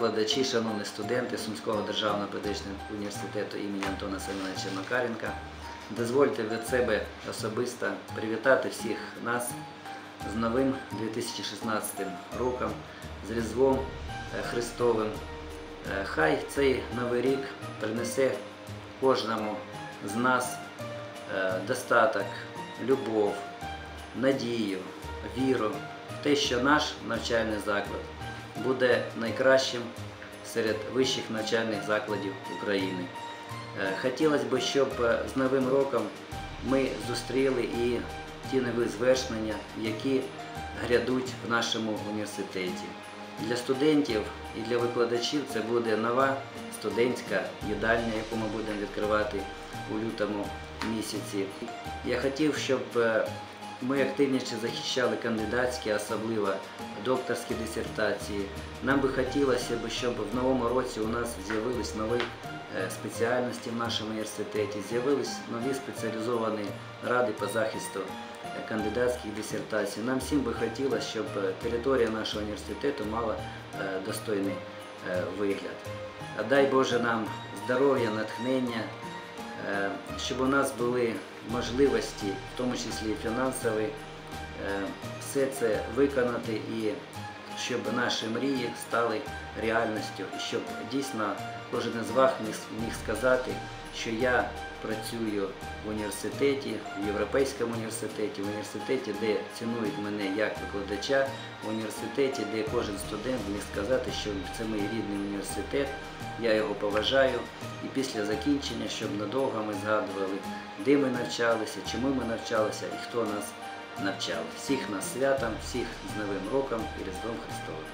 Викладачі, шановні студенти Сумського державного педагогічного університету імені Антона Семеновича Макаренка, дозвольте від себе особисто привітати всіх нас з новим 2016 роком, з Різдвом е, Христовим. Е, Хай цей новий рік принесе кожному з нас е, достаток, любов, надію, віру в те, що наш навчальний заклад буде найкращим серед вищих навчальних закладів України. Е, Хотілося б, щоб е, з Новим роком ми зустріли і ті нові звершення, які грядуть в нашому університеті. Для студентів і для викладачів це буде нова студентська їдальня, яку ми будемо відкривати у лютому місяці. Я хотів, щоб е, ми активніше захищали кандидатські, особливо докторські дисертації. Нам би хотілося б, щоб в новому році у нас з'явились нові е, спеціальності в нашому університеті, з'явились нові спеціалізовані ради по захисту е, кандидатських дисертацій. Нам всім би хотілося, щоб е, територія нашого університету мала достойний вигляд. Дай Боже нам здоров'я, натхнення, щоб у нас були можливості, в тому числі фінансові, е, все це виконати і щоб наші мрії стали реальністю, щоб дійсно кожен із вас міг сказати, що я працюю в університеті, в Європейському університеті, в університеті, де цінують мене як викладача, в університеті, де кожен студент міг сказати, що це мій рідний університет, я його поважаю. І після закінчення, щоб надовго ми згадували, де ми навчалися, чому ми навчалися і хто нас навчав. Всіх нас святом, всіх з Новим роком і Різдвом Христовим.